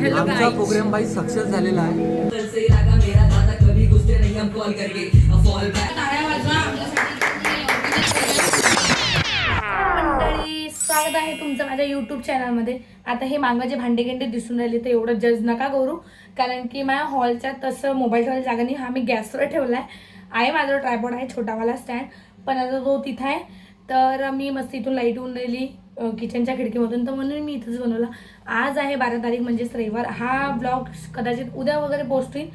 आमचा प्रोग्राम बाई सक्सेस झालेला आहे. मंडळी स्वागत आहे तुमचं माझ्या यूट्यूब चॅनलमध्ये आता हे मागं जे भांडे गेंडे दिसून राहिले तर एवढं जज नका करू. कारण की माझ्या हॉलच्या तसं मोबाईल ठेवायला जागा नाही. हा मी गॅसवर ठेवला आहे आहे माझा ट्रायपॉड आहे छोटावाला स्टँड पण आता तो तिथं आहे. तर मी मस्त इथून लाइट होऊन राहिली. किचनच्या खिडकीमधून. तर म्हणून मी इथंच बनवला. आज आहे बारा तारीख म्हणजेच रविवार. हा ब्लॉग कदाचित उद्या वगैरे पोस्ट होईल.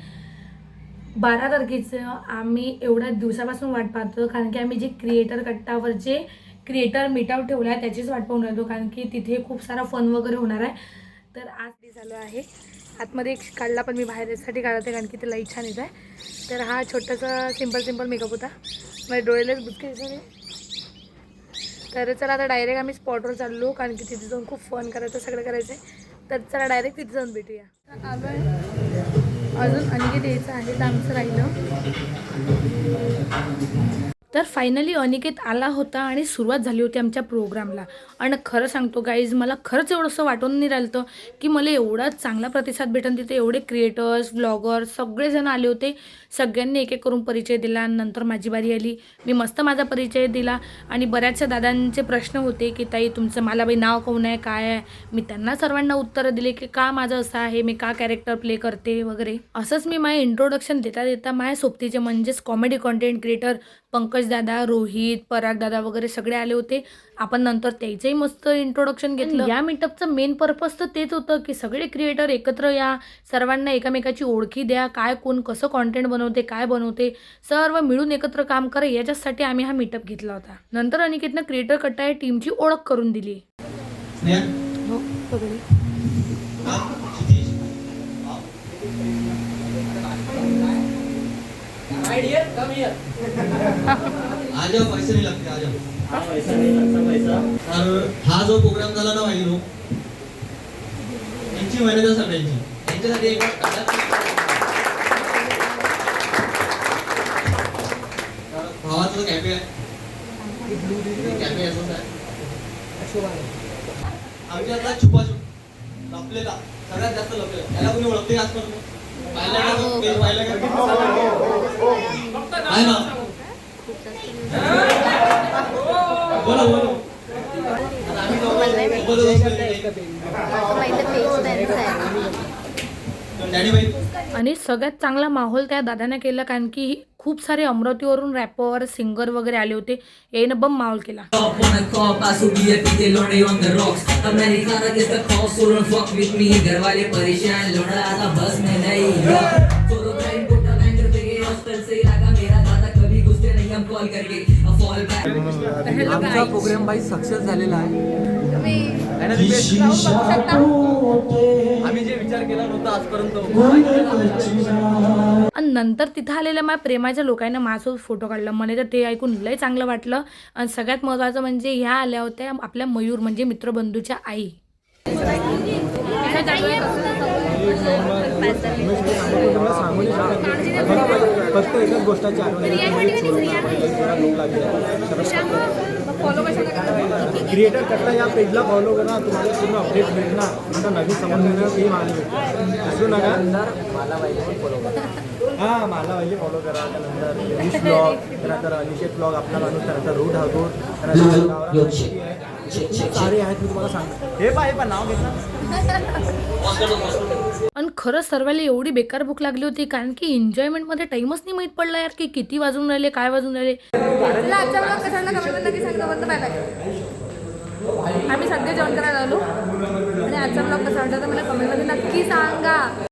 बारा तारखेचं आम्ही एवढ्या दिवसापासून वाट पाहतो कारण की आम्ही जे क्रिएटर कट्टावर जे क्रिएटर मीटआउट ठेवला आहे त्याचीच वाट पाहून राहतो कारण की तिथे खूप सारा फन वगैरे होणार आहे. तर आज ते झालं आहे. आतमध्ये एक काढला पण मी बाहेर यासाठी काढते कारण की ते लाइट छान येत आहे. तर हा छोटासा सिंपल सिंपल मेकअप होता माझ्या डोळ्यालाच बुचके दिसले तर चला आता डायरेक्ट आम्ही स्पॉटवर चाललो कारण की तिथे जाऊन खूप फन करायचं सगळं करायचं आहे तर चला डायरेक्ट तिथे जाऊन भेटूया. आलो आहे अजून आणखी द्यायचं आहे तर आमचं राहिलं. तर फायनली अनिकेत आला होता आणि सुरुवात झाली होती आमच्या प्रोग्रामला आणि खरं सांगतो गाईज मला खरंच एवढंसं वाटून नाही राहिलं होतं की मला एवढा चांगला प्रतिसाद भेटन तिथे. एवढे क्रिएटर्स ब्लॉगर्स सगळेजण आले होते. सगळ्यांनी एक एक करून परिचय दिला आणि नंतर माझी बारी आली. मी मस्त माझा परिचय दिला आणि बऱ्याचशा दादांचे प्रश्न होते की ताई तुमचं मला बाई नाव कोण आहे? काय आहे? मी त्यांना सर्वांना उत्तरं दिले की का माझं असं आहे? मी का कॅरेक्टर प्ले करते? वगैरे. असंच मी माझे इंट्रोडक्शन देता देता माझ्या सोबतीचे म्हणजेच कॉमेडी कॉन्टेंट क्रिएटर पंकज दादा रोहित पराग दादा वगैरे सगळे आले होते. आपण नंतर त्याचंही मस्त इंट्रोडक्शन घेतलं. या मीटअपचं मेन पर्पज तर तेच होतं की सगळे क्रिएटर एकत्र या सर्वांना एकामेकाची ओळखी द्या काय कोण कसं कॉन्टेंट बनवते काय बनवते सर्व मिळून एकत्र काम करा याच्यासाठी आम्ही हा मीटअप घेतला होता. नंतर अनिकेतनं क्रिएटर कट्टा या टीमची ओळख करून दिली. हो सगळे आ जाओ पैसे नहीं लगते आ जाओ तर हा जो प्रोग्राम झाला ना भाई नो यांची आहे सगळ्यांची. यांच्यासाठी एक भावाचं कॅफे आहे. कॅफे असं आहे. आमच्या आता छुपाछुप. लपलेला. सगळ्यात जास्त लपलेला. याला कोणी ओळखते आजपर्यंत पाहिलं का पाहिलं का बोला बोला आणि सगळ्यात चांगला माहोल त्या दादाने केला कारण की खूप सारे अमरावतीवरून रॅपर सिंगर वगैरे आले होते. याने बम माहोल केला. Up on आमचा प्रोग्राम बाई सक्सेस झालेला आहे. आम्ही जे विचार केला नव्हता आजपर्यंत. आणि नंतर तिथं आलेल्या माझ्या प्रेमाच्या लोकांना माझ्यासोबत फोटो काढला. मला तर ते ऐकून लय चांगलं वाटलं. आणि सगळ्यात महत्त्वाचं म्हणजे ह्या आल्या होत्या आपल्या मयूर म्हणजे मित्रबंधूच्या आई. फक्त एकच गोष्टाची आठवण क्रिएटर कटला या पेजला फॉलो करा तुम्हाला पूर्ण अपडेट भेटणार. आता नवीन समजण्याचं टीम आली विसरू नका हां मला पाहिजे फॉलो करा त्यानंतर ब्लॉग त्यानंतर अनिकेत ब्लॉग आपला माणूस त्यानंतर रूट हागोर त्यानंतर आहेत मी तुम्हाला सांगतो. हे पण नाव घेतलं. आणि खरंच सर्वाला एवढी बेकार भूक लागली होती कारण की एन्जॉयमेंटमध्ये टाईमच नाही माहीत पडला यार की किती वाजून राहिले काय वाजून राहिले. आम्ही सध्या जेवण करायला आलो. आणि आजचा ब्लॉग कसा वाटला तर मला कमेंटमध्ये नक्की सांगा.